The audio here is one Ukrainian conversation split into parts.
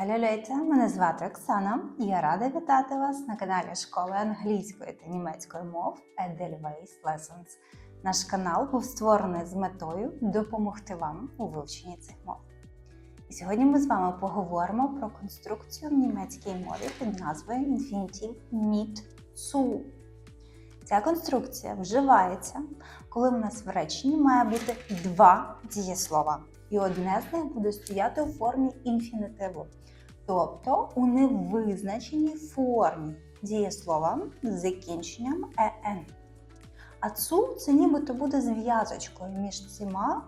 Лейте, мене звати Оксана, і я рада вітати вас на каналі Школи англійської та німецької мов Edelweiss Lessons. Наш канал був створений з метою допомогти вам у вивченні цих мов. І сьогодні ми з вами поговоримо про конструкцію в німецькій мові під назвою Infinitiv mit zu. Ця конструкція вживається, коли в нас в реченні має бути два дієслова, і одне з них буде стояти у формі інфінітиву, тобто у невизначеній формі дієслова з закінченням. А цу це нібито буде зв'язочкою між цими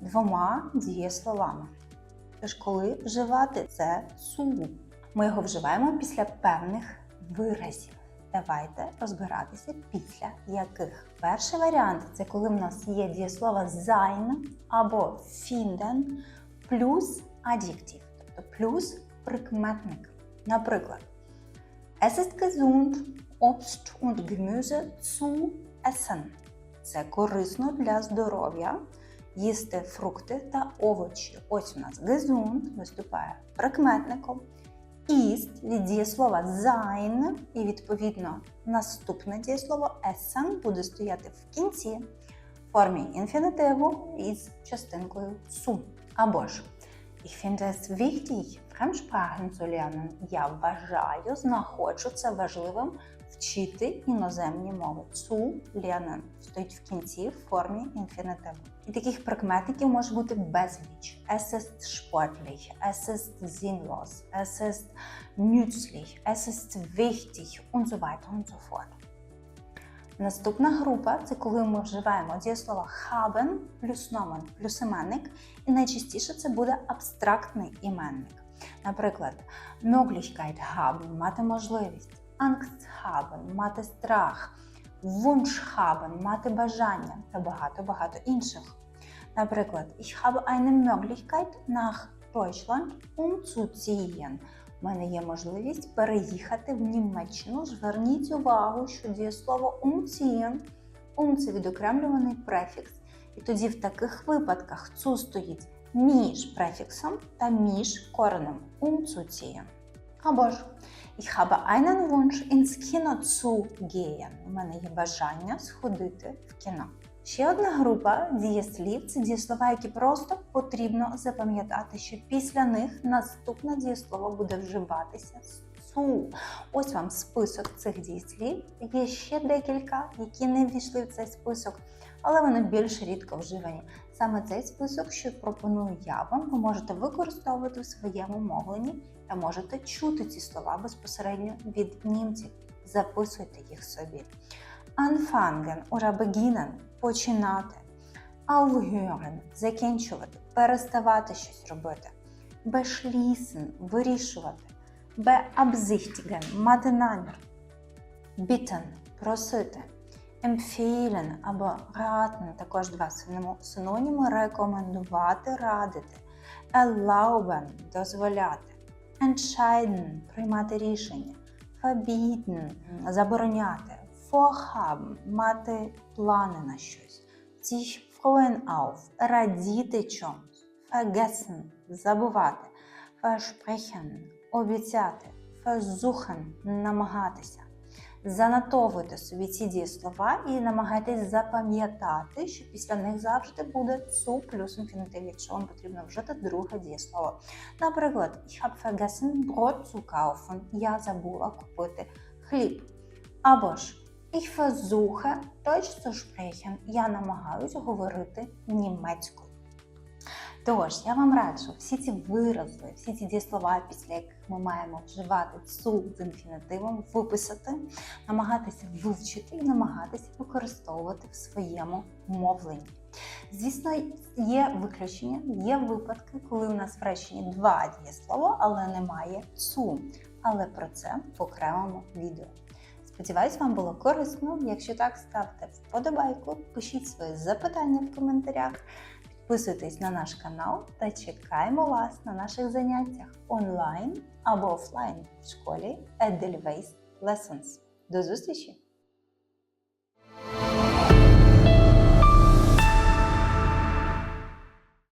двома дієсловами. Тож, коли вживати це цу? Ми його вживаємо після певних виразів. Давайте розбиратися після яких. Перший варіант це коли в нас є дієслово sein або finden плюс адjektiv, тобто плюс прикметник. Наприклад, Es ist gesund, Obst und Gemüse zu essen. Це корисно для здоров'я їсти фрукти та овочі. Ось у нас gesund виступає прикметником. Ist від дієслова sein, і відповідно наступне дієслово essen буде стояти в кінці в формі інфінітиву із частинкою zu. Або ж Ich finde es wichtig, Fremdsprachen zu lernen. Я вважаю, знаходжу це важливим вчити іноземні мови. Zu lernen стоїть в кінці в формі інфінітиву. І таких прикметників може бути безліч. Es ist sportlich, es ist sinnlos, es ist nützlich, es ist wichtig und so weiter und so fort. Наступна група це коли ми вживаємо дієслово haben плюс nomen плюс іменник, і найчастіше це буде абстрактний іменник. Наприклад, Möglichkeit haben – мати можливість, Angst haben – мати страх, Wunsch haben – мати бажання та багато-багато інших. Наприклад, ich habe eine Möglichkeit nach Deutschland umzuziehen. У мене є можливість переїхати в Німеччину. Зверніть увагу, що дієслово umziehen, um – це відокремлюваний префікс. І тоді в таких випадках цу стоїть між префіксом та між коренем umzuziehen. Або ж Ich habe einen Wunsch ins Kino zu gehen. У мене є бажання сходити в кіно. Ще одна група дієслів це дієслова, які просто потрібно запам'ятати, що після них наступне дієслово буде вживатися з. Ось вам список цих дієслів. Є ще декілька, які не ввійшли в цей список, але вони більш рідко вживані. Саме цей список, що пропоную я вам, ви можете використовувати в своєму мовленні та можете чути ці слова безпосередньо від німців. Записуйте їх собі. Anfangen oder починати. Aufhören – закінчувати, переставати щось робити. Beschließen – вирішувати. Beabsichtigen – мати намір. Bitten – просити. Empfehlen або raten – також два синоніми рекомендувати, радити. Erlauben – дозволяти. Entscheiden – приймати рішення. Verbieten – забороняти. Vorhaben – мати плани на щось. Sich freuen auf – радіти чомусь. Vergessen – забувати. Versprechen – обіцяти. Versuchen – намагатися. Занотовуйте собі ці дієслова і намагайтесь запам'ятати, що після них завжди буде цу плюс інфінітив, якщо вам потрібно вжити друге дієслово. Наприклад, ich habe vergessen Brot zu kaufen. Я забула купити хліб. Або ж Ich versuche Deutsch zu sprechen. Я намагаюсь говорити німецькою. Тож, я вам раджу всі ці вирази, всі ці дієслова, після яких ми маємо вживати цу з інфінітивом, виписати, намагатися вивчити і намагатися використовувати в своєму мовленні. Звісно, є виключення, є випадки, коли у нас в реченні два дієслова, але немає цу. Але про це в окремому відео. Сподіваюсь, вам було корисно. Якщо так, ставте вподобайку, пишіть свої запитання в коментарях, підписуйтесь на наш канал та чекаємо вас на наших заняттях онлайн або офлайн в школі Edelweiss Lessons. До зустрічі!